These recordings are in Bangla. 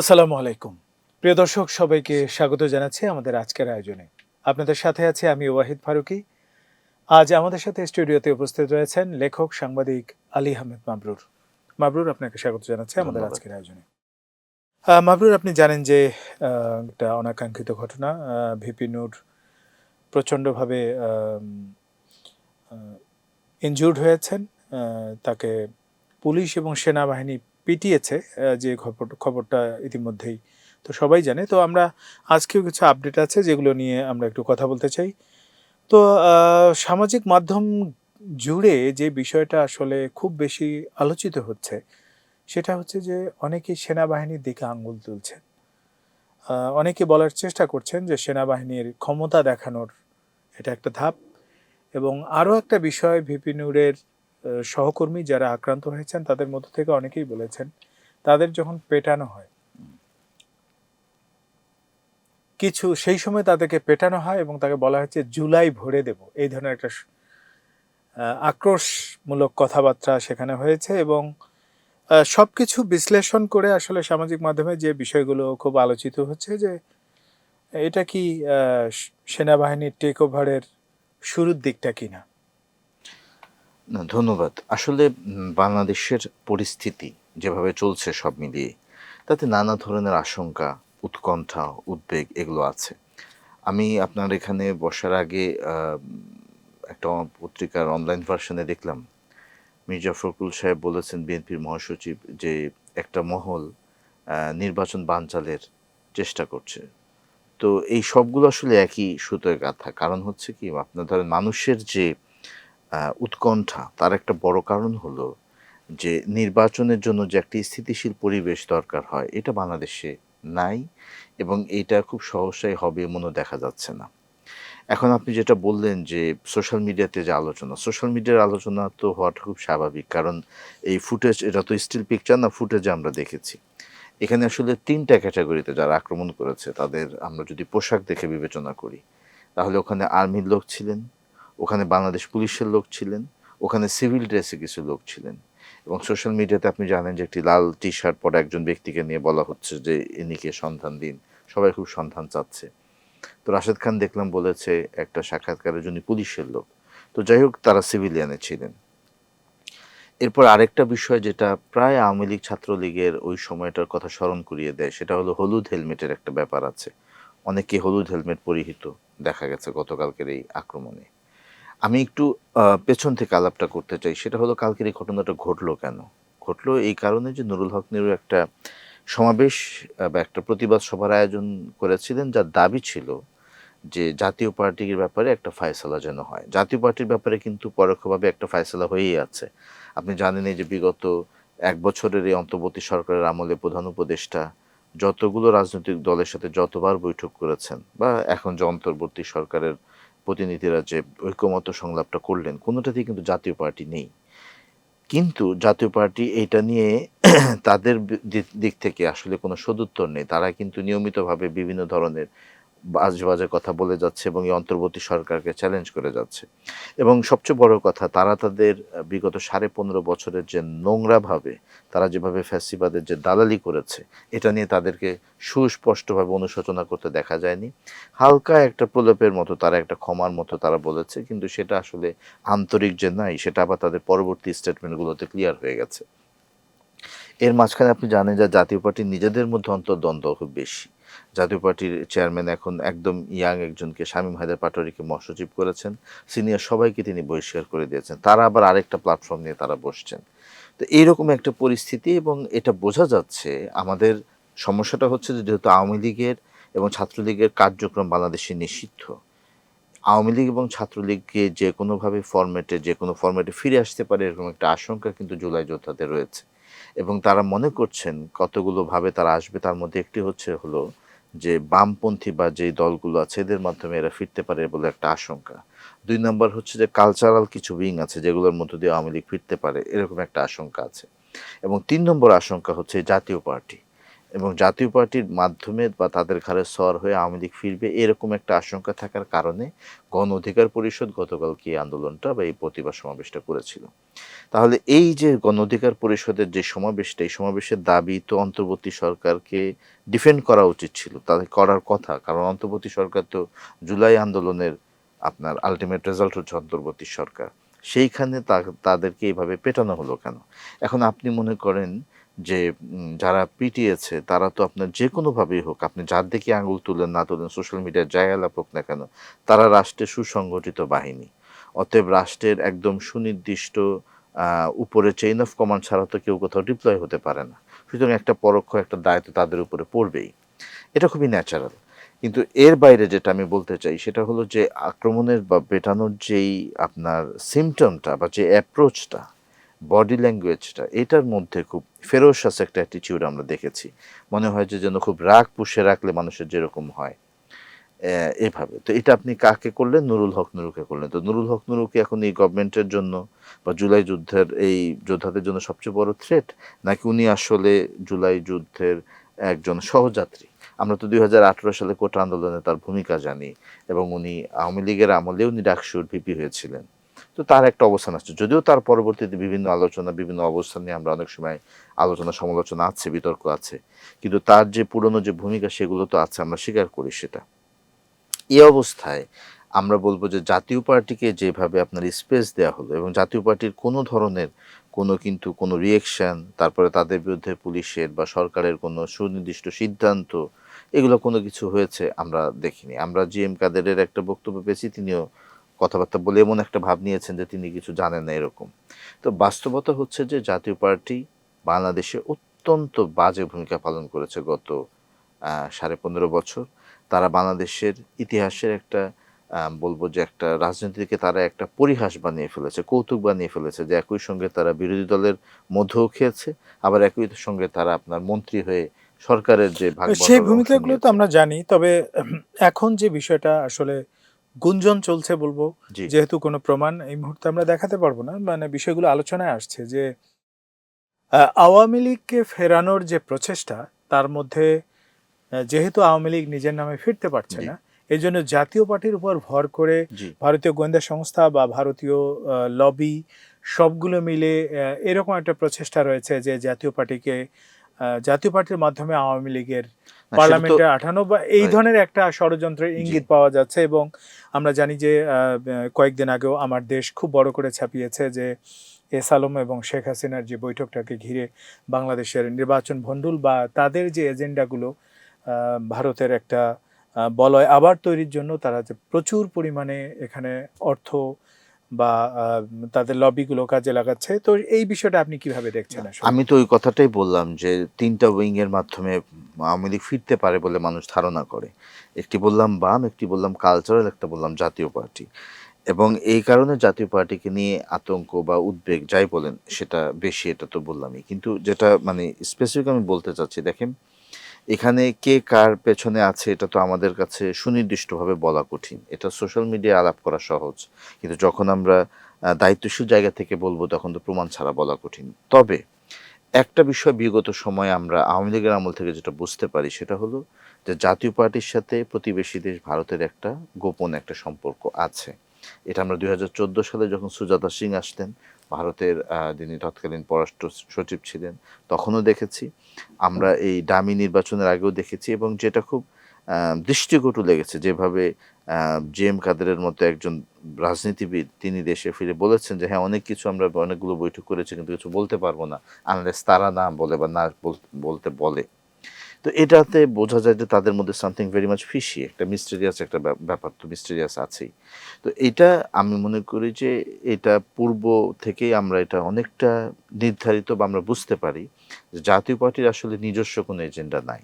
আসসালামু আলাইকুম। প্রিয় দর্শক সবাইকে স্বাগত জানাচ্ছি আমাদের আজকের আয়োজনে। আপনাদের সাথে আছে আমি ওয়াহিদ ফারুকি। আজ আমাদের সাথে স্টুডিওতে উপস্থিত রয়েছেন লেখক সাংবাদিক আলী আহমেদ মাবরুর। মাবরুর আপনাকে স্বাগত জানাচ্ছি আমাদের আজকের আয়োজনে। মাবরুর আপনি জানেন যে একটা অনাকাঙ্ক্ষিত ঘটনা ভিপি নূর প্রচণ্ডভাবে ইনজুর্ড হয়েছেন। তাকে পুলিশ এবং সেনাবাহিনী পিটিয়েছে যে খবর খবরটা ইতিমধ্যেই। তো সবাই জানে। তো আমরা আজকেও কিছু আপডেট আছে যেগুলো নিয়ে আমরা একটু কথা বলতে চাই। তো সামাজিক মাধ্যম জুড়ে যে বিষয়টা আসলে খুব বেশি আলোচিত হচ্ছে, সেটা হচ্ছে যে অনেকেই সেনাবাহিনীর দিকে আঙ্গুল তুলছেন। অনেকে বলার চেষ্টা করছেন যে সেনাবাহিনীর ক্ষমতা দেখানোর এটা একটা ধাপ। এবং আরও একটা বিষয়, ভিপি নূরের সহকর্মী যারা আক্রান্ত হয়েছেন, তাদের মধ্য থেকে অনেকেই বলেছেন, তাদের যখন পেটানো হয়, কিছু সেই সময় তাদেরকে পেটানো হয় এবং তাকে বলা হয়েছে জুলাই ভরে দেব। এই ধরনের একটা আক্রোশমূলক কথাবার্তা সেখানে হয়েছে এবং সব কিছু বিশ্লেষণ করে আসলে সামাজিক মাধ্যমে যে বিষয়গুলো খুব আলোচিত হচ্ছে যে, এটা কি সেনাবাহিনীর টেক ওভারের শুরুর দিকটা কিনা। না, ধন্যবাদ। আসলে বাংলাদেশের পরিস্থিতি যেভাবে চলছে সব মিলিয়ে, তাতে নানা ধরনের আশঙ্কা, উৎকণ্ঠা, উদ্বেগ এগুলো আছে। আমি আপনার এখানে বসার আগে একটা পত্রিকার অনলাইন ভার্সনে দেখলাম। মির্জা ফখরুল সাহেব বলেছেন, বিএনপির মহাসচিব যে একটা মহল নির্বাচন বানচালের চেষ্টা করছে। তো এই সবগুলো আসলে একই সুতোয় গাথা। কারণ হচ্ছে কি, আপনার ধরেন মানুষের যে উৎকণ্ঠা। তার একটা বড় কারণ হলো যে নির্বাচনের জন্য যে একটি স্থিতিশীল পরিবেশ দরকার হয়, এটা বাংলাদেশে নাই এবং এটা খুব সহসাই হবে এমনও দেখা যাচ্ছে না। এখন আপনি যেটা বললেন যে সোশ্যাল মিডিয়াতে যে আলোচনা, সোশ্যাল মিডিয়ার আলোচনা তো হওয়াটা খুব স্বাভাবিক কারণ এই ফুটেজ, এটা তো স্টিল পিকচার না, ফুটেজে আমরা দেখেছি। এখানে আসলে তিনটা ক্যাটাগরিতে যারা আক্রমণ করেছে, তাদের আমরা যদি পোশাক দেখে বিবেচনা করি, তাহলে ওখানে আর্মির লোক ছিলেন ওখানে বাংলাদেশ পুলিশের লোক ছিলেন, ওখানে সিভিল ড্রেসে কিছু লোক ছিলেন। এবং সোশ্যাল মিডিয়াতে আপনি জানেন যে একটি লাল টি শার্ট পরা একজন ব্যক্তিকে নিয়ে বলা হচ্ছে যে ইনিকে সন্ধান দিন। সবাই খুব সন্ধান চাচ্ছে। তো রাশেদ খান দেখলাম বলেছে, একটা সাক্ষাৎকারের জন্য পুলিশের লোক। তো যাই হোক, তারা সিভিলিয়ানে ছিলেন। এরপর আরেকটা বিষয় যেটা প্রায় আওয়ামী লীগ ছাত্রলীগের ওই সময়টার কথা স্মরণ করিয়ে দেয়, সেটা হলো হলুদ হেলমেটের একটা ব্যাপার আছে। অনেকে হলুদ হেলমেট পরিহিত, দেখা গেছে গতকালকের এই আক্রমণে। আমি একটু পেছন থেকে আলাপটা করতে চাই। সেটা হলো কালকের এই ঘটনাটা ঘটলো কেন? ঘটলো এই কারণে যে নুরুল হক নিরু একটা সমাবেশ বা একটা প্রতিবাদ সভার আয়োজন করেছিলেন, যার দাবি ছিল যে জাতীয় পার্টির ব্যাপারে একটা ফায়সলা যেন হয়। জাতীয় পার্টির ব্যাপারে কিন্তু পরোক্ষভাবে একটা ফায়সলা হয়েই আছে। আপনি জানেন যে বিগত এক বছরের এই অন্তর্বর্তী সরকারের আমলে প্রধান উপদেষ্টা যতগুলো রাজনৈতিক দলের সাথে যতবার বৈঠক করেছেন, বা এখন যে অন্তর্বর্তী সরকারের প্রতিনিধিরা যে ঐক্যমত সংলাপটা করলেন কোনোটাতেই কিন্তু জাতীয় পার্টি নেই। কিন্তু জাতীয় পার্টি এটা নিয়ে তাদের দিক- থেকে আসলে কোনো সদুত্তর নেই। তারা কিন্তু নিয়মিতভাবে বিভিন্ন ধরনের বাজে বাজে কথা বলে যাচ্ছে এবং এই অন্তর্বর্তী সরকারকে চ্যালেঞ্জ করে যাচ্ছে। এবং সবচেয়ে বড় কথা, তারা তাদের বিগত সাড়ে পনেরো বছরের যে নোংরাভাবে তারা যেভাবে ফ্যাসিবাদের যে দালালি করেছে, এটা নিয়ে তাদেরকে সুস্পষ্টভাবে অনুশোচনা করতে দেখা যায়নি। হালকা একটা প্রলেপের মতো তারা একটা ক্ষমার মতো তারা বলেছে, কিন্তু সেটা আসলে আন্তরিক যে নাই, সেটা আবার তাদের পরবর্তী স্টেটমেন্টগুলোতে ক্লিয়ার হয়ে গেছে। এর মাঝখানে আপনি জানেন যে জাতীয় পার্টি নিজেদের মধ্যে অন্তর্দ্বন্দ্ব খুব বেশি। জাতীয় পার্টির চেয়ারম্যান এখন একদম ইয়াং একজনকে, শামীম হায়দার পাটোয়ারিকে মহাসচিব করেছেন। সিনিয়র সবাইকে তিনি বহিষ্কার করে দিয়েছেন। তারা আবার আরেকটা প্ল্যাটফর্ম নিয়ে তারা বসছেন। তো এইরকম একটা পরিস্থিতি এবং এটা বোঝা যাচ্ছে, আমাদের সমস্যাটা হচ্ছে যে যেহেতু আওয়ামী লীগের এবং ছাত্রলীগের কার্যক্রম বাংলাদেশে নিষিদ্ধ, আওয়ামী লীগ এবং ছাত্রলীগকে যে কোনোভাবে ফরম্যাটে যে কোনো ফরম্যাটে ফিরে আসতে পারে এরকম একটা আশঙ্কা কিন্তু জুলাই যোদ্ধাদের রয়েছে। এবং তারা মনে করছেন কতগুলোভাবে তারা আসবে, তার মধ্যে একটি হচ্ছে হলো যে বামপন্থী বা যেই দলগুলো আছে, এদের মাধ্যমে এরা ফিরতে পারে বলে একটা আশঙ্কা। দুই নম্বর হচ্ছে যে কালচারাল কিছু উইং আছে যেগুলোর মধ্য দিয়ে আওয়ামী লীগ ফিরতে পারে, এরকম একটা আশঙ্কা আছে। এবং তিন নম্বর আশঙ্কা হচ্ছে জাতীয় পার্টি। এবং জাতীয় পার্টির মাধ্যমে বা তাদের ঘাড়ে সর হয়ে আওয়ামী লীগ ফিরবে এরকম একটা আশঙ্কা থাকার কারণে গণ অধিকার পরিষদ গতকাল কি আন্দোলনটা বা এই প্রতিবাদ সমাবেশটা করেছিল। তাহলে এই যে গণ অধিকার পরিষদের যে সমাবেশটা, এই সমাবেশের দাবি তো অন্তর্বর্তী সরকারকে ডিফেন্ড করা উচিত ছিল তাদের করার কথা। কারণ অন্তর্বর্তী সরকার তো জুলাই আন্দোলনের আপনার আলটিমেট রেজাল্ট হচ্ছে অন্তর্বর্তী সরকার। সেইখানে তাদেরকে এইভাবে পেটানো হলো কেন? এখন আপনি মনে করেন যে যারা পিটিয়েছে, তারা তো আপনার যে কোনোভাবেই হোক, আপনি যার দিকে আঙুল তুলেন না তুলেন সোশ্যাল মিডিয়ায় আলাপ হোক না কেন, তারা রাষ্ট্রের সুসংগঠিত বাহিনী। অতএব রাষ্ট্রের একদম সুনির্দিষ্ট উপরে চেইন অফ কমান্ড ছাড়া তো কেউ কোথাও ডিপ্লয় হতে পারে না। সুতরাং একটা পরোক্ষ, একটা দায়িত্ব তাদের উপরে পড়বেই। এটা খুবই ন্যাচারাল কিন্তু এর বাইরে যেটা আমি বলতে চাই, সেটা হলো যে, আক্রমণের বা পেটানোর যেই আপনার সিমটমটা বা যে অ্যাপ্রোচটা বডি ল্যাঙ্গুয়েজটা এটার মধ্যে খুব ফেরোসাস একটা অ্যাটিটিউড আমরা দেখেছি। মনে হয় যে যেন খুব রাগ পুষে রাখলে মানুষের যেরকম হয়। এভাবে। তো এটা আপনি কাকে করলেন? নুরুল হক নুরুকে করলেন। তো নুরুল হক নুরুকে এখন এই গভর্নমেন্টের জন্য বা জুলাই যুদ্ধের এই যোদ্ধাদের জন্য সবচেয়ে বড় থ্রেট নাকি উনি আসলে জুলাই যুদ্ধের একজন সহযাত্রী? আমরা তো দুই হাজার আঠারো সালে কোটা আন্দোলনে তার ভূমিকা জানি এবং উনি আওয়ামী লীগের আমলে উনি ডাকসুর ভিপি হয়েছিলেন। তো তার একটা অবস্থান আছে। যদিও তার পরবর্তীতে বিভিন্ন আলোচনা, বিভিন্ন অবস্থান নিয়ে আমরা অনেক সময় আলোচনা, সমালোচনা আছে, বিতর্ক আছে। কিন্তু তার যে পুরনো যে ভূমিকা, সেগুলো তো আছে, আমরা স্বীকার করি সেটা। এই অবস্থায় আমরা বলব যে জাতীয় পার্টিকে যেভাবে আপনার স্পেস দেওয়া হলো এবং জাতীয় পার্টির কোনো ধরনের কোনো কিন্তু কোনো রিয়েকশন তারপরে তাদের বিরুদ্ধে পুলিশের বা সরকারের কোনো সুনির্দিষ্ট সিদ্ধান্ত, এগুলো কোনো কিছু হয়েছে আমরা দেখিনি। আমরা জি এম কাদেরের একটা বক্তব্য পেয়েছি, তিনিও কথাবার্তা বলে এমন একটা ভাব নিয়েছেন যে তিনি কিছু জানেন না এরকম। তো বাস্তবতা হচ্ছে যে জাতীয় পার্টি বাংলাদেশে অত্যন্ত বাজে ভূমিকা পালন করেছে গত সাড়ে পনেরো বছর। তারা বাংলাদেশের ইতিহাসের একটা বলব যে একটা রাজনীতিকে তারা একটা পরিহাস বানিয়ে ফেলেছে কৌতুক বানিয়ে ফেলেছে যে একই সঙ্গে তারা বিরোধী দলের মধ্যেও খেয়েছে আবার একই সঙ্গে তারা আপনার মন্ত্রী হয়ে সরকারের যে ভাগ সেই ভূমিকাগুলো তো আমরা জানি তবে এখন যে বিষয়টা আসলে গুঞ্জন চলছে বলব যেহেতু কোনো প্রমাণ এই মুহূর্তে আমরা দেখাতে পারব না। মানে বিষয়গুলো আলোচনায় আসছে যে আওয়ামী লীগকে ফেরানোর যে প্রচেষ্টা তার মধ্যে যেহেতু আওয়ামী লীগ নিজের নামে ফিরতে পারছে না এই জন্য জাতীয় পার্টির উপর ভর করে ভারতীয় গোয়েন্দা সংস্থা বা ভারতীয় লবি সবগুলো মিলে এরকম একটা প্রচেষ্টা রয়েছে যে জাতীয় পার্টিকে জাতীয় পার্টির মাধ্যমে আওয়ামী লীগের পার্লামেন্টে আঠানো বা এই ধরনের একটা ষড়যন্ত্রের ইঙ্গিত পাওয়া যাচ্ছে এবং আমরা জানি যে কয়েকদিন আগেও আমার দেশ খুব বড় করে ছাপিয়েছে যে এস আলম এবং শেখ হাসিনার যে বৈঠকটাকে ঘিরে বাংলাদেশের নির্বাচন ভণ্ডুল বা তাদের যে এজেন্ডাগুলো ভারতের একটা বলয় আবার তৈরির জন্য তারা যে প্রচুর পরিমাণে এখানে অর্থ বা তাদের লবিগুলো কাজে লাগাচ্ছে। তো এই বিষয়টা আপনি কীভাবে দেখছেন আমি তো ওই কথাটাই বললাম যে, তিনটা উইং এর মাধ্যমে আওয়ামী লীগ ফিরতে পারে বলে মানুষ ধারণা করে। একটি বললাম বাম, একটি বললাম কালচারাল একটা বললাম জাতীয় পার্টি। এবং এই কারণে জাতীয় পার্টিকে নিয়ে আতঙ্ক বা উদ্বেগ যাই বলেন, সেটা বেশি, এটা তো বললামই। কিন্তু যেটা মানে স্পেসিফিক আমি বলতে চাচ্ছি, দেখেন এখানে কে কার পেছনে আছে এটা তো আমাদের কাছে সুনির্দিষ্টভাবে বলা কঠিন। এটা সোশ্যাল মিডিয়ায় আলাপ করা সহজ। কিন্তু যখন আমরা দায়িত্বশীল জায়গা থেকে বলব, তখন তো প্রমাণ ছাড়া বলা কঠিন। তবে, একটা বিষয় বিগত সময়ে আমরা আওয়ামী লীগের আমল থেকে যেটা বুঝতে পারি, সেটা হলো যে জাতীয় পার্টির সাথে প্রতিবেশী দেশ ভারতের একটা গোপন একটা সম্পর্ক আছে। এটা আমরা দুই হাজার চোদ্দ সালে যখন সুজাতা সিং আসতেন ভারতের যিনি তৎকালীন পররাষ্ট্র সচিব ছিলেন, তখনও দেখেছি। আমরা এই ডামি নির্বাচনের আগেও দেখেছি এবং যেটা খুব দৃষ্টিকটু লেগেছে। যেভাবে জে এম কাদেরের মতো একজন রাজনীতিবিদ তিনি দেশে ফিরে বলেছেন যে হ্যাঁ অনেক কিছু আমরা অনেকগুলো বৈঠক করেছি কিন্তু কিছু বলতে পারব না আনলেস তারা না বলে বা না বল- বলতে বলে। তো এটাতে বোঝা যায় যে তাদের মধ্যে সামথিং ভেরি মাচ ফিশি একটা মিস্টেরিয়াস একটা ব্যাপ- ব্যাপার তো মিস্টেরিয়াস আছেই। তো এটা আমি মনে করি যে এটা পূর্ব থেকেই আমরা এটা অনেকটা নির্ধারিত বা আমরা বুঝতে পারি যে জাতীয় পার্টির আসলে নিজস্ব কোনো এজেন্ডা নাই।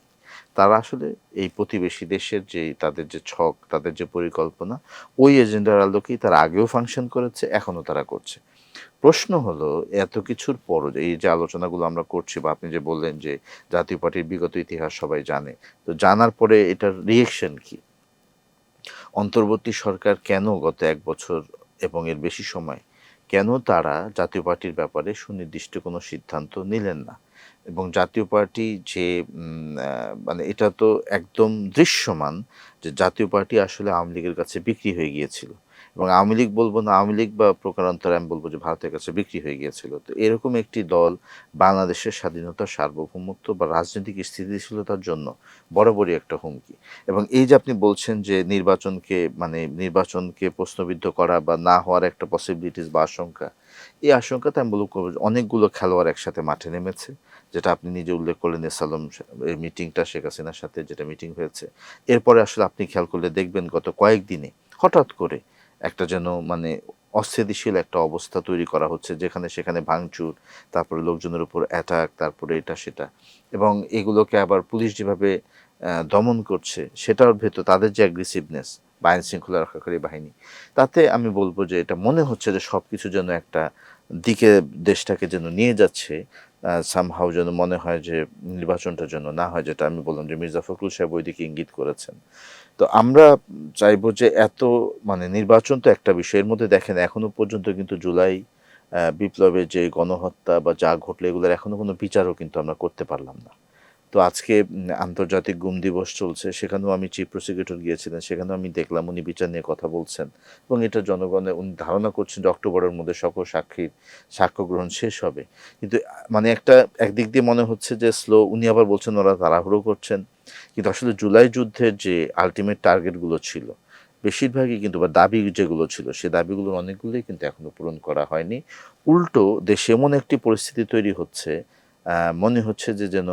তারা আসলে এই প্রতিবেশী দেশের যে তাদের যে ছক, তাদের যে পরিকল্পনা, ওই এজেন্ডার আলোকেই তারা আগেও ফাংশন করেছে, এখনও তারা করছে। প্রশ্ন হলো, এত কিছুর পরও যে এই যে আলোচনাগুলো আমরা করছি বা আপনি যে বললেন যে জাতীয় পার্টির বিগত ইতিহাস সবাই জানে, তো জানার পরে এটার রিয়েকশন কি? অন্তর্বর্তী সরকার কেন গত এক বছর এবং এর বেশি সময়, কেন তারা জাতীয় পার্টির ব্যাপারে সুনির্দিষ্ট কোনো সিদ্ধান্ত নিলেন না? এবং জাতীয় পার্টি যে মানে এটা তো একদম দৃশ্যমান যে জাতীয় পার্টি আসলে আওয়ামী লীগের কাছে বিক্রি হয়ে গিয়েছিল। এবং আওয়ামী লীগ বলব না, আওয়ামী লীগ বা প্রকারান্তরে আমি বলব যে ভারতের কাছে বিক্রি হয়ে গিয়েছিল। তো এরকম একটি দল বাংলাদেশের স্বাধীনতা, সার্বভৌমত্ব বা রাজনৈতিক স্থিতিশীলতার জন্য বরাবরই একটা হুমকি। এবং এই যে আপনি বলছেন যে নির্বাচনকে মানে নির্বাচনকে প্রশ্নবিদ্ধ করা বা না হওয়ার একটা পসিবিলিটিস বা আশঙ্কা, এই আশঙ্কাতে আমি বলব অনেকগুলো খেলোয়াড় একসাথে মাঠে নেমেছে, যেটা আপনি নিজে উল্লেখ করলেন এসালম এর মিটিংটা শেখ হাসিনার সাথে যেটা মিটিং হয়েছে। এরপরে আসলে আপনি খেয়াল করলে দেখবেন গত কয়েকদিনে হঠাৎ করে একটা যেন মানে অস্থিতিশীল একটা অবস্থা তৈরি করা হচ্ছে, যেখানে সেখানে ভাঙচুর, তারপরে লোকজনের উপর অ্যাটাক তারপরে এটা সেটা। এবং এগুলোকে আবার পুলিশ যেভাবে দমন করছে, সেটার ভেতর তাদের যে অ্যাগ্রেসিভনেস বা আইন শৃঙ্খলা রক্ষাকারী বাহিনী, তাতে আমি বলব যে এটা মনে হচ্ছে যে সব কিছু যেন একটা দিকে দেশটাকে যেন নিয়ে যাচ্ছে সামহাও যেন মনে হয় যে নির্বাচনটা যেন না হয়, যেটা আমি বললাম যে মির্জা ফখরুল সাহেব ওইদিকে ইঙ্গিত করেছেন। তো আমরা চাইব যে এত মানে নির্বাচন তো একটা বিষয়ের মধ্যে দেখেন, এখনও পর্যন্ত কিন্তু জুলাই বিপ্লবের যে গণহত্যা বা যা ঘটলে এগুলোর এখনও কোনো বিচারও কিন্তু আমরা করতে পারলাম না। তো আজকে আন্তর্জাতিক গুম দিবস চলছে, সেখানেও আমি চিফ প্রসিকিউটর গিয়েছিলেন, সেখানেও আমি দেখলাম উনি বিচার নিয়ে কথা বলছেন এবং এটা জনগণের উনি ধারণা করছেন যে অক্টোবরের মধ্যে সকল সাক্ষীর সাক্ষ্য গ্রহণ শেষ হবে। কিন্তু মানে একটা, একদিক দিয়ে মনে হচ্ছে যে স্লো উনি আবার বলছেন ওরা তাড়াহুড়ো করছেন। কিন্তু আসলে জুলাই যুদ্ধের যে আলটিমেট টার্গেটগুলো ছিল, বেশিরভাগই কিন্তু বা দাবি যেগুলো ছিল, সে দাবিগুলোর অনেকগুলোই কিন্তু এখনও পূরণ করা হয়নি। উল্টো দেশে এমন একটি পরিস্থিতি তৈরি হচ্ছে মনে হচ্ছে যে যেন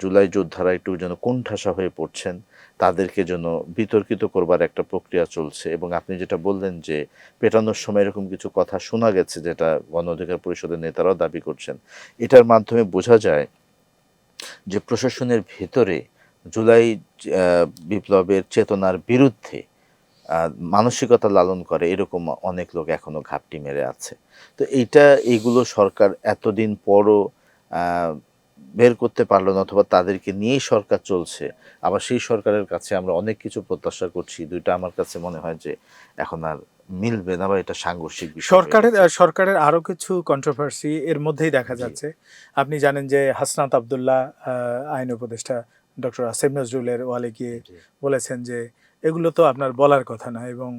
জুলাই যোদ্ধারা একটু যেন কোণঠাসা হয়ে পড়ছেন, তাদেরকে যেন বিতর্কিত করবার একটা প্রক্রিয়া চলছে। এবং আপনি যেটা বললেন যে পেটানোর সময় এরকম কিছু কথা শোনা গেছে যেটা গণ অধিকার পরিষদের নেতারাও দাবি করছেন, এটার মাধ্যমে বোঝা যায় যে প্রশাসনের ভেতরে জুলাই বিপ্লবের চেতনার বিরুদ্ধে মানসিকতা লালন করে এরকম অনেক লোক এখনও ঘাপটি মেরে আছে। তো এইটা, এইগুলো সরকার এতদিন পরও বের করতে পারল না অথবা তাদেরকে নিয়েই সরকার চলছে। আবার সেই সরকারের কাছে আমরা অনেক কিছু প্রত্যাশা করছি। দুইটা আমার কাছে মনে হয় যে এখন আর মিলবে না বা এটা সাংঘর্ষিক সরকারের সরকারের আরও কিছু কন্ট্রোভার্সি এর মধ্যেই দেখা যাচ্ছে। আপনি জানেন যে হাসনাত আবদুল্লাহ আইন উপদেষ্টা ডক্টর আসিম নজরুলের ওয়ালে গিয়ে বলেছেন যে এগুলো তো আপনার বলার কথা না এবং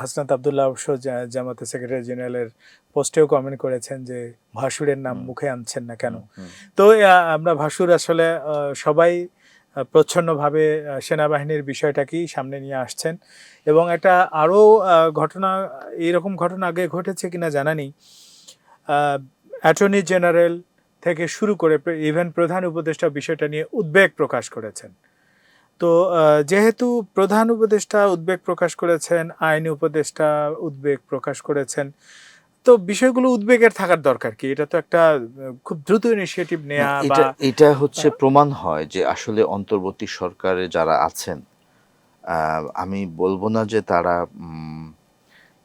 হাসনাত আবদুল্লাহ অবশ্য জামাতে সেক্রেটারি জেনারেলের পোস্টেও কমেন্ট করেছেন যে ভাসুরের নাম মুখে আনছেন না কেন? তো আমরা ভাসুর আসলে সবাই প্রচ্ছন্নভাবে সেনাবাহিনীর বিষয়টাকেই সামনে নিয়ে আসছেন। এবং একটা আরও ঘটনা এইরকম ঘটনা আগে ঘটেছে কিনা জানা নেই। অ্যাটর্নি জেনারেল থেকে শুরু করে ইভেন প্রধান উপদেষ্টা বিষয়টা নিয়ে উদ্বেগ প্রকাশ করেছেন। তো যেহেতু প্রধান উপদেষ্টা উদ্বেগ প্রকাশ করেছেন আইনি উপদেষ্টা উদ্বেগ প্রকাশ করেছেন তো বিষয়গুলো উদ্বেগের থাকার দরকার কি? এটা তো একটা খুব দ্রুত ইনিশিয়েটিভ নেওয়া এটা এটা হচ্ছে প্রমাণ হয় যে আসলে অন্তর্বর্তী সরকারে যারা আছেন আহ, আমি বলব না যে তারা উম,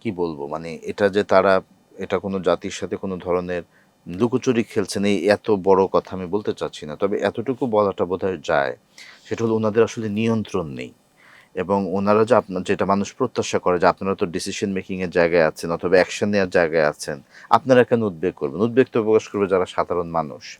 কি বলব? মানে এটা যে তারা এটা কোনো জাতির সাথে কোনো ধরনের লুকোচুরি খেলছেন এই এত বড় কথা আমি বলতে চাচ্ছি না। তবে এতটুকু বলাটা বোধহয় যায় সেটা হলো ওনাদের আসলে নিয়ন্ত্রণ নেই। এবং ওনারা যে আপনার যেটা মানুষ প্রত্যাশা করে যে আপনারা তো ডিসিশন মেকিংয়ের জায়গায় আছেন অথবা অ্যাকশন নেওয়ার জায়গায় আছেন, আপনারা কেন উদ্বেগ করবেন? উদ্বেগ তো প্রকাশ করবে যারা সাধারণ মানুষ।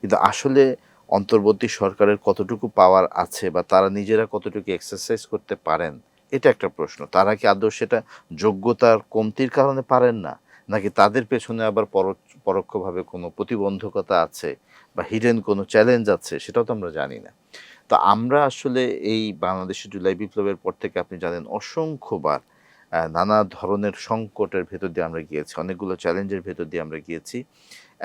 কিন্তু আসলে অন্তর্বর্তী সরকারের কতটুকু পাওয়ার আছে বা তারা নিজেরা কতটুকু এক্সারসাইজ করতে পারেন, এটা একটা প্রশ্ন। তারা কি আদৌ সেটা যোগ্যতার কমতির কারণে পারেন না? নাকি তাদের পেছনে আবার পরো- পরোক্ষভাবে কোনো প্রতিবন্ধকতা আছে বা হিডেন কোনো চ্যালেঞ্জ আছে, সেটাও তো আমরা জানি না। তো আমরা আসলে এই বাংলাদেশের জুলাই বিপ্লবের পর থেকে আপনি জানেন অসংখ্যবার নানা ধরনের সংকটের ভেতর দিয়ে আমরা গিয়েছি, অনেকগুলো চ্যালেঞ্জের ভেতর দিয়ে আমরা গিয়েছি।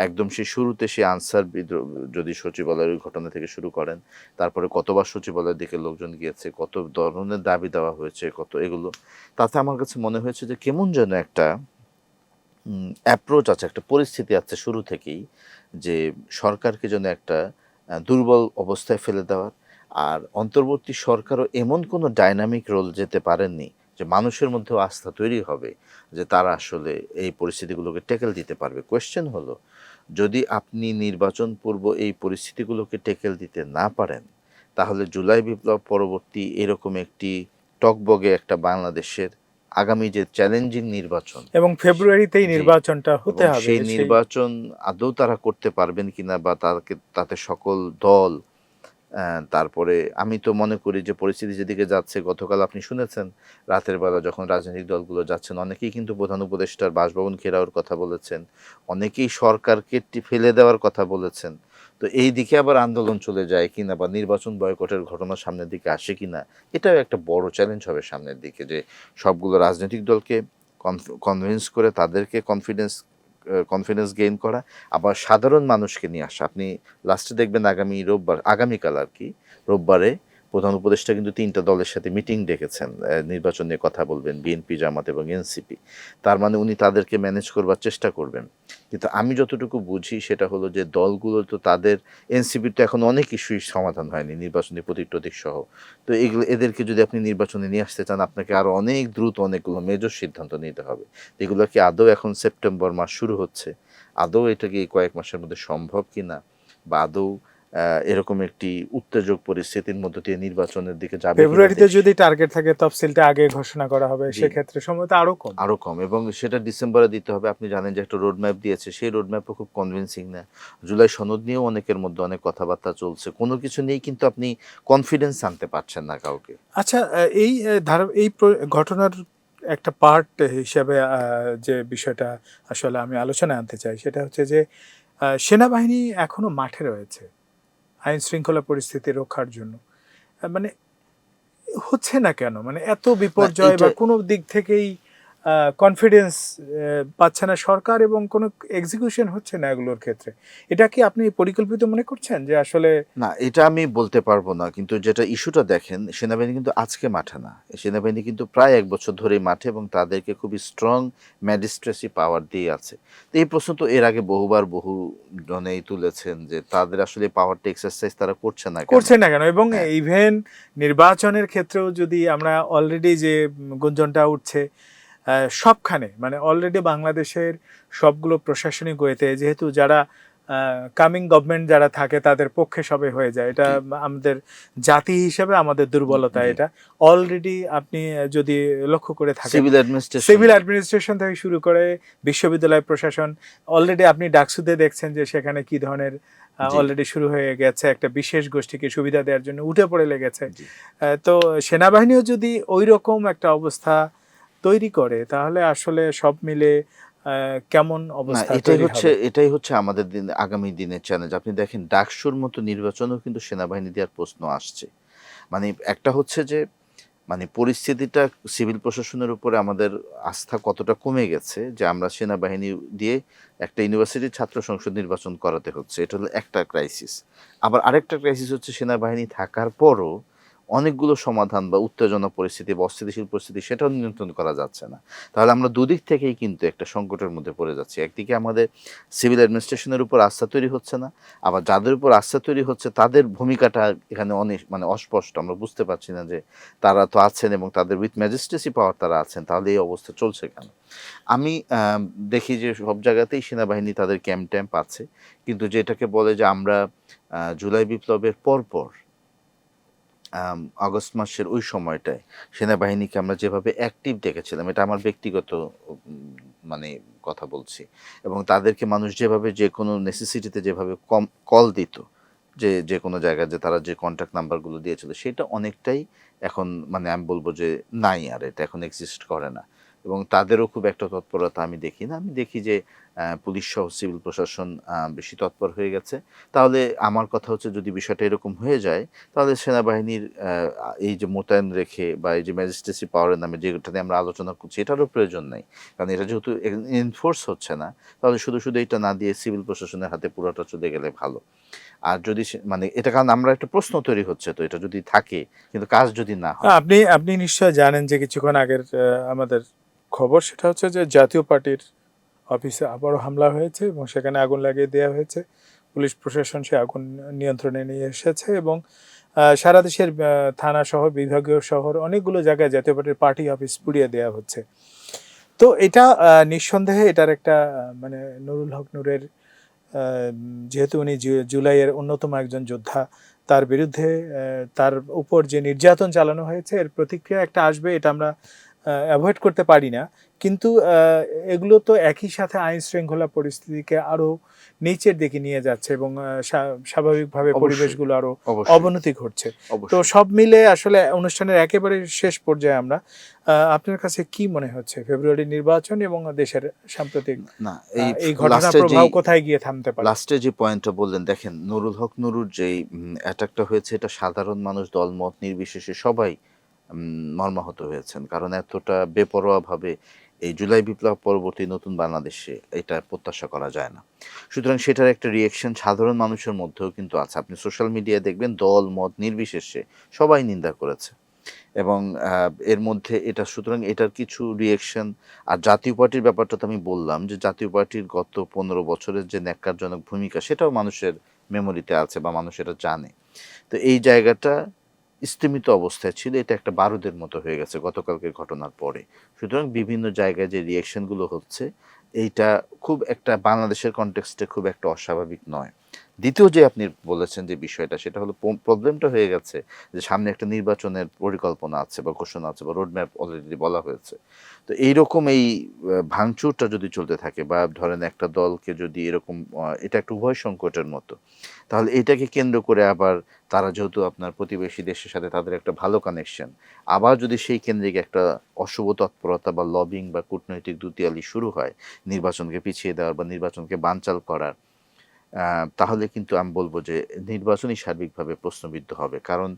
একদম সে শুরুতে সেই আনসার বিদ্রোহ যদি সচিবালয়ের ঘটনা থেকে শুরু করেন, তারপরে কতবার সচিবালয়ের দিকে লোকজন গিয়েছে, কত ধরনের দাবি দেওয়া হয়েছে, কত এগুলো, তাতে আমার কাছে মনে হয়েছে যে কেমন যেন একটা অ্যাপ্রোচ আছে, একটা পরিস্থিতি আছে শুরু থেকেই যে সরকারকে যেন একটা দুর্বল অবস্থায় ফেলে দেওয়ার আর অন্তর্বর্তী সরকারও এমন কোনো ডাইনামিক রোল যেতে পারেননি যে মানুষের মধ্যেও আস্থা তৈরি হবে যে তারা আসলে এই পরিস্থিতিগুলোকে টেকেল দিতে পারবে কোয়েশ্চেন হলো যদি আপনি নির্বাচন পূর্ব এই পরিস্থিতিগুলোকে টেকেল দিতে না পারেন তাহলে জুলাই বিপ্লব পরবর্তী এরকম একটি টকবগে একটা বাংলাদেশের আগামী যে চ্যালেঞ্জিং নির্বাচন এবং ফেব্রুয়ারিতেই। নির্বাচনটা হতে হবে সেই নির্বাচন আদৌ তারা করতে পারবেন কিনা বা তাকে তাতে সকল দল তারপরে আমি তো মনে করি যে পরিস্থিতি যেদিকে যাচ্ছে, গতকাল আপনি শুনেছেন, রাতের বেলা যখন রাজনৈতিক দলগুলো যাচ্ছেন, অনেকেই কিন্তু প্রধান উপদেষ্টার বাসভবন ঘেরাওর কথা বলেছেন, অনেকেই সরকারকে ফেলে দেওয়ার কথা বলেছেন। তো এই দিকে আবার আন্দোলন চলে যায় কিনা বা নির্বাচন বয়কটের ঘটনা সামনের দিকে আসে কিনা, এটাও একটা বড় চ্যালেঞ্জ হবে সামনের দিকে যে সবগুলো রাজনৈতিক দলকে কনভিন্স করে তাদেরকে কনফিডেন্স কনফিডেন্স গেইন করা, আবার সাধারণ মানুষকে নিয়ে আসা। আপনি লাস্টে দেখবেন আগামী রোববার, আগামীকাল আর কি, রোববারে প্রধান উপদেষ্টা কিন্তু তিনটা দলের সাথে মিটিং ডেকেছেন নির্বাচন নিয়ে কথা বলবেন বিএনপি জামাত এবং এনসিপি তার মানে উনি তাদেরকে ম্যানেজ করবার চেষ্টা করবেন। কিন্তু আমি যতটুকু বুঝি সেটা হলো যে দলগুলো তো তাদের এনসিপির তো এখন অনেক ইস্যুই সমাধান হয়নি, নির্বাচনী প্রতীক টতীক সহ। তো এগুলো, এদেরকে যদি আপনি নির্বাচনে নিয়ে আসতে চান, আপনাকে আরও অনেক দ্রুত অনেকগুলো মেজর সিদ্ধান্ত নিতে হবে। এগুলো কি আদৌ এখন সেপ্টেম্বর মাস শুরু হচ্ছে? আদৌ এটা কি কয়েক মাসের মধ্যে সম্ভব কি না বা আদৌ এরকম একটি উত্তেজক পরিস্থিতির মধ্য দিয়ে নির্বাচনের দিকে যাবে ফেব্রুয়ারিতে যদি টার্গেট থাকে তফসিলটা আগে ঘোষণা করা হবে। সেক্ষেত্রে সময় তো আরও কম। আরও কম এবং সেটা ডিসেম্বরে দিতে হবে। আপনি জানেন যে একটা রোড ম্যাপ দিয়েছে সেই রোড ম্যাপও খুব কনভিন্সিং না। জুলাই সনদ নিয়েও অনেকের মধ্যে অনেক কথাবার্তা চলছে। কোনো কিছু নেই কিন্তু আপনি কনফিডেন্স আনতে পারছেন না কাউকে। আচ্ছা এই ধারা এই ঘটনার একটা পার্ট হিসাবে যে বিষয়টা আসলে আমি আলোচনায় আনতে চাই সেটা হচ্ছে যে সেনাবাহিনী এখনও মাঠে রয়েছে। আইন শৃঙ্খলা পরিস্থিতি রক্ষার জন্য। মানে হচ্ছে না কেন? মানে এত বিপর্যয় বা কোনো দিক থেকেই কনফিডেন্স পাচ্ছে না সরকার এবং কোনো এক্সিকিউশন হচ্ছে না এগুলোর ক্ষেত্রে। এটা কি আপনি পরিকল্পিত মনে করছেন যে আসলে না এটা আমি বলতে পারব না কিন্তু যেটা ইস্যুটা দেখেন সেনাবাহিনী কিন্তু আজকে মাঠে না। সেনাবাহিনী কিন্তু প্রায় এক বছর ধরেই মাঠে এবং তাদেরকে খুবই স্ট্রং ম্যাজিস্ট্রেসি পাওয়ার দিয়ে আছে। তো এই প্রশ্ন তো এর আগে বহুবার বহু জনেই তুলেছেন যে তাদের আসলে পাওয়ারটা এক্সারসাইজ তারা করছে না করছে না কেন? এবং হ্যাঁ। ইভেন নির্বাচনের ক্ষেত্রেও যদি আমরা অলরেডি যে গুঞ্জনটা উঠছে সবখানে মানে অলরেডি বাংলাদেশের সবগুলো প্রশাসনিক ওয়েতে যেহেতু যারা কামিং গভর্নমেন্ট যারা থাকে তাদের পক্ষে সবে হয়ে যায়। এটা আমাদের জাতি হিসেবে আমাদের দুর্বলতা এটা। অলরেডি আপনি যদি লক্ষ্য করে থাকেন সিভিল অ্যাডমিনিস্ট্রেশন সিভিল অ্যাডমিনিস্ট্রেশন থেকে শুরু করে বিশ্ববিদ্যালয় প্রশাসন অলরেডি আপনি ডাকসুতে দেখছেন যে সেখানে কি ধরনের অলরেডি শুরু হয়ে গেছে। একটা বিশেষ গোষ্ঠীকে সুবিধা দেওয়ার জন্য উঠে পড়ে লেগেছে। তো সেনাবাহিনীও যদি ওই রকম একটা অবস্থা তৈরি করে তাহলে আসলে সব মিলে কেমন অবস্থা এটাই হচ্ছে এটাই হচ্ছে আমাদের দিন আগামী দিনের চ্যালেঞ্জ আপনি দেখেন ডাকসুর মতো নির্বাচনেও কিন্তু সেনাবাহিনী দেওয়ার প্রশ্ন আসছে। মানে একটা হচ্ছে যে মানে পরিস্থিতিটা সিভিল প্রশাসনের উপরে আমাদের আস্থা কতটা কমে গেছে যে আমরা সেনাবাহিনী দিয়ে একটা ইউনিভার্সিটির ছাত্র সংসদ নির্বাচন করাতে হচ্ছে। এটা হলো একটা ক্রাইসিস আবার আরেকটা ক্রাইসিস হচ্ছে সেনাবাহিনী থাকার পরও অনেকগুলো সমাধান বা উত্তেজনা পরিস্থিতি বা অস্থিতিশীল পরিস্থিতি সেটাও নিয়ন্ত্রণ করা যাচ্ছে না। তাহলে আমরা দুদিক থেকেই কিন্তু একটা সংকটের মধ্যে পড়ে যাচ্ছি। একদিকে আমাদের সিভিল অ্যাডমিনিস্ট্রেশনের উপর আস্থা তৈরি হচ্ছে না, আবার যাদের উপর আস্থা তৈরি হচ্ছে তাদের ভূমিকাটা এখানে অনেক মানে অস্পষ্ট। আমরা বুঝতে পারছি না যে তারা তো আছেন এবং তাদের উইথ ম্যাজিস্ট্রেসি পাওয়ার তারা আছেন, তাহলে এই অবস্থা চলছে কেন? আমি দেখি যে সব জায়গাতেই সেনাবাহিনী তাদের ক্যাম্প ট্যাম্প আছে, কিন্তু যেটাকে বলে যে আমরা জুলাই বিপ্লবের পরপর আগস্ট মাসের ওই সময়টায় সেনাবাহিনীকে আমরা যেভাবে অ্যাক্টিভ দেখেছিলাম, এটা আমার ব্যক্তিগত মানে কথা বলছি। এবং তাদেরকে মানুষ যেভাবে যে কোনো নেসেসিটিতে যেভাবে কম কল দিত, যে যে কোনো জায়গায় যে তারা যে কন্ট্যাক্ট নাম্বারগুলো দিয়েছিল, সেটা অনেকটাই এখন মানে আমি বলব যে নাই আর এটা এখন এক্সিস্ট করে না। এবং তাদেরও খুব একটা তৎপরতা আমি দেখি না। আমি দেখি যে পুলিশ সহ সিভিল প্রশাসন বেশি তৎপর হয়ে গেছে। তাহলে আমার কথা হচ্ছে যদি বিষয়টা এরকম হয়ে যায়, তাহলে সেনাবাহিনীর এই যে মোতায়েন রেখে বা এই যে ম্যাজিস্ট্রেসি পাওয়ারের নামে যেটা নিয়ে আমরা আলোচনা করছি, এটারও প্রয়োজন নেই। কারণ এটা যেহেতু এনফোর্স হচ্ছে না, তাহলে শুধু শুধু এটা না দিয়ে সিভিল প্রশাসনের হাতে পুরোটা চলে গেলে ভালো। আর যদি মানে এটা কারণ আমরা একটা প্রশ্ন তৈরি হচ্ছে, তো এটা যদি থাকে, কিন্তু কাজ যদি না হয়। আপনি আপনি নিশ্চয় জানেন যে কিছুক্ষণ আগের আমাদের খবর, সেটা হচ্ছে যে জাতীয় পার্টির অফিসে আবারও হামলা হয়েছে এবং সেখানে আগুন লাগিয়ে দেওয়া হয়েছে। পুলিশ প্রশাসন সে আগুন নিয়ন্ত্রণে নিয়ে এসেছে এবং সারা দেশের থানা শহর বিভাগীয় শহর অনেকগুলো জায়গায় জাতীয় পার্টির পার্টি অফিস পুড়িয়ে দেওয়া হচ্ছে। তো এটা নিঃসন্দেহে এটার একটা মানে নুরুল হক নূরের যেহেতু উনি জুলাইয়ের অন্যতম একজন যোদ্ধা, তার বিরুদ্ধে তার উপর যে নির্যাতন চালানো হয়েছে, এর প্রতিক্রিয়া একটা আসবে, এটা আমরা অ্যাভয়েড করতে পারি না। কিন্তু এগুলো তো একই সাথে আইন শৃঙ্খলা পরিস্থিতিকে আরও নিচের দিকে নিয়ে যাচ্ছে এবং স্বাভাবিকভাবে। পরিবেশগুলো আরও অবনতি ঘটছে। তো সব মিলে আসলে অনুষ্ঠানের একেবারে শেষ পর্যায়ে আমরা আপনার কাছে কি মনে হচ্ছে? ফেব্রুয়ারি নির্বাচন এবং দেশের সাম্প্রতিক না এই ঘটনার প্রভাব কোথায় গিয়ে থামতে পারে? লাস্টে যে পয়েন্টটা বললেন দেখেন নুরুল হক নুরুর যেই অ্যাটাকটা হয়েছে এটা সাধারণ মানুষ দলমত নির্বিশেষে সবাই মর্মাহত হয়েছেন। কারণ এতটা বেপরোয়াভাবে এই জুলাই বিপ্লব পরবর্তী নতুন বাংলাদেশে এটা প্রত্যাশা করা যায় না। সুতরাং সেটার একটা রিয়েকশন সাধারণ মানুষের মধ্যেও কিন্তু আছে। আপনি সোশ্যাল মিডিয়ায় দেখবেন, দল, মত নির্বিশেষে সবাই নিন্দা করেছে। এবং এর মধ্যে এটা, সুতরাং এটার কিছু রিয়েকশন আর জাতীয় পার্টির ব্যাপারটা তো আমি বললাম যে, জাতীয় পার্টির গত পনেরো বছরের যে ন্যাক্কারজনক ভূমিকা, সেটাও মানুষের মেমোরিতে আছে বা মানুষ এটা জানে। তো এই জায়গাটা স্থিমিত অবস্থায় ছিল, এটা একটা বারুদের মতো হয়ে গেছে গতকালকে ঘটনার পরে। সুতরাং বিভিন্ন জায়গায় যে রিয়েকশনগুলো হচ্ছে, এইটা খুব একটা বাংলাদেশের কনটেক্সটে খুব একটা অস্বাভাবিক নয়। দ্বিতীয় যে আপনি বলেছেন যে বিষয়টা, সেটা হলো প্রবলেমটা হয়ে গেছে যে সামনে একটা নির্বাচনের পরিকল্পনা আছে বা ঘোষণা আছে বা রোডম্যাপ অলরেডি বলা হয়েছে। তো এইরকম এই ভাঙচুরটা যদি চলতে থাকে বা ধরেন একটা দলকে যদি এরকম এটা একটা উভয় সংকটের মতো, তাহলে এটাকে কেন্দ্র করে আবার তারা যেহেতু আপনার প্রতিবেশী দেশের সাথে তাদের একটা ভালো কানেকশন আবার যদি সেই কেন্দ্রিক একটা অশুভ তৎপরতা বা লবিং বা কূটনৈতিক দুতিয়ালি শুরু হয় নির্বাচনকে পিছিয়ে দেওয়ার বা নির্বাচনকে বানচাল করার তাহলে কিন্তু আমি বলব যে নির্বাচনই সার্বিকভাবে প্রশ্নবিদ্ধ হবে। কারণ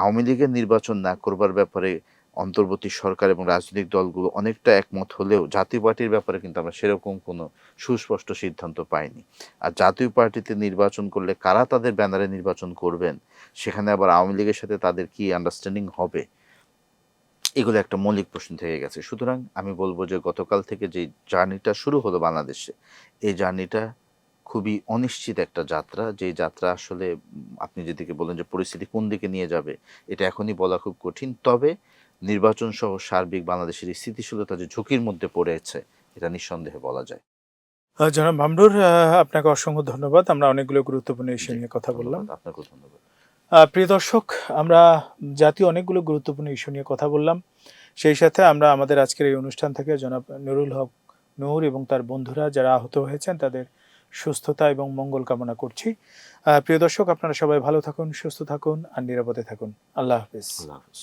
আওয়ামী লীগের নির্বাচন না করবার ব্যাপারে অন্তর্বর্তী সরকার এবং রাজনৈতিক দলগুলো অনেকটা একমত হলেও জাতীয় পার্টির ব্যাপারে কিন্তু আমরা সেরকম কোনো সুস্পষ্ট সিদ্ধান্ত পাইনি। আর জাতীয় পার্টিতে নির্বাচন করলে কারা তাদের ব্যানারে নির্বাচন করবেন? সেখানে আবার আওয়ামী লীগের সাথে তাদের কি আন্ডারস্ট্যান্ডিং হবে? এগুলো একটা মৌলিক প্রশ্ন থেকে গেছে। সুতরাং আমি বলব যে গতকাল থেকে যে জার্নিটা শুরু হলো বাংলাদেশে, এই জার্নিটা খুবই অনিশ্চিত একটা যাত্রা। যে যাত্রা আসলে আপনি যেদিকে বলেন যে পরিস্থিতি কোন দিকে নিয়ে যাবে এটা এখনই বলা খুব কঠিন। তবে নির্বাচন সহ সার্বিক বাংলাদেশের স্থিতিশীলতা যে ঝুঁকির মধ্যে পড়েছে এটা নিঃসন্দেহে বলা যায়। জনাব মামরুর আপনাকে অসংখ্য ধন্যবাদ। আমরা অনেকগুলো গুরুত্বপূর্ণ জি, নিয়ে কথা বললাম। আপনাকে ধন্যবাদ। প্রিয় দর্শক আমরা জাতীয় অনেকগুলো গুরুত্বপূর্ণ ইস্যু নিয়ে কথা বললাম। সেই সাথে আমরা আমাদের আজকের এই অনুষ্ঠান থেকে জনাব নুরুল হক নূর এবং তার বন্ধুরা যারা আহত হয়েছেন তাদের সুস্থতা এবং মঙ্গল কামনা করছি। প্রিয় দর্শক, আপনারা সবাই ভালো থাকুন, সুস্থ থাকুন আর নিরাপদে থাকুন। আল্লাহ হাফিজ। আল্লাহ হাফিজ।